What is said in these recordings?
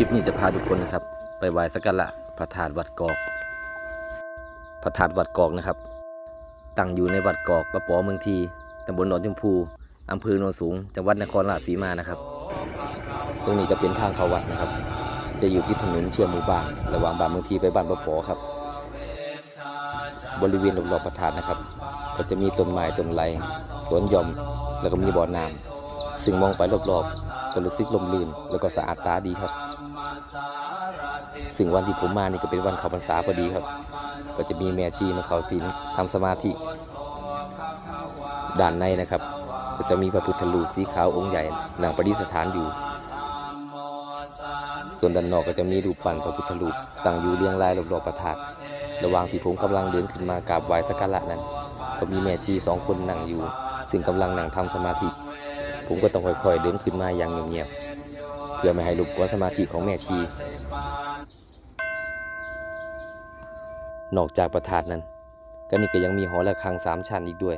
คลิปนี้จะพาทุกคนนะครับ ไปไหว้สักการะพระธาตุวัดกอก พระธาตุวัดกอกนะครับ ตั้งอยู่ในวัดกอกกระปอเมืองทีตำบลหนองชมพูอำเภอโนนสูงจังหวัดนครราชสีมานะครับ ตรงนี้จะเป็นทางเข้าวัดนะครับ จะอยู่ที่ถนนเชื่อมหมู่บ้านระหว่างบ้านเมืองทีไปบ้านปะปอครับ บริเวณรอบๆพระธาตุนะครับ ก็จะมีต้นไม้ต้นไรสวนหย่อมแล้วก็มีบ่อน้ำซึ่งมองไปรอบๆก็รู้สึกลมลื่นแล้วก็สะอาดตาดีครับ ซึ่งวันที่ผมมานี่ก็เป็นวันเข้าพรรษาพอดีครับ ก็จะมีแม่ชีมาเข้าศีลทำสมาธิด้านในนะครับ ก็จะมีพระพุทธรูปสีขาวองค์ใหญ่นั่งประดิษฐานอยู่ ส่วนด้านนอกก็จะมีรูปปั้นพระพุทธรูปตั้งอยู่เรียงรายรอบๆพระธาตุระหว่างที่ผมกำลังเดินขึ้นมากราบไหว้สักการะนั้น ก็มีแม่ชีสองคนนั่งอยู่ ซึ่งกำลังนั่งทำสมาธิ ผมก็ต้องค่อยๆเดินขึ้นมาอย่างเงียบๆ เพื่อไม่ให้รบกวนสมาธิของแม่ชี นอกจากประธาตุนั้นก็นี่ก็ยังมีหอระฆังสามชั้นอีกด้วย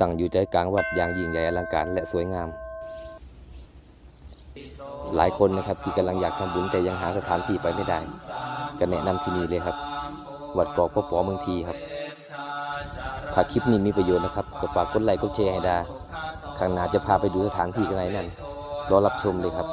ตั้งอยู่ใจกลางวัดอย่างยิ่งใหญ่อลังการและสวยงาม หลายคนนะครับที่กำลังอยากทำบุญแต่ยังหาสถานที่ไปไม่ได้ ก็แนะนำที่นี่เลยครับ วัดกอกพ่อปอเมืองทีครับถ้าคลิปนี้มีประโยชน์นะครับ ก็ฝากกดไลค์กดแชร์ให้ดา ข้างหน้าจะพาไปดูสถานที่กันไหนนั่น รอรับชมเลยครับ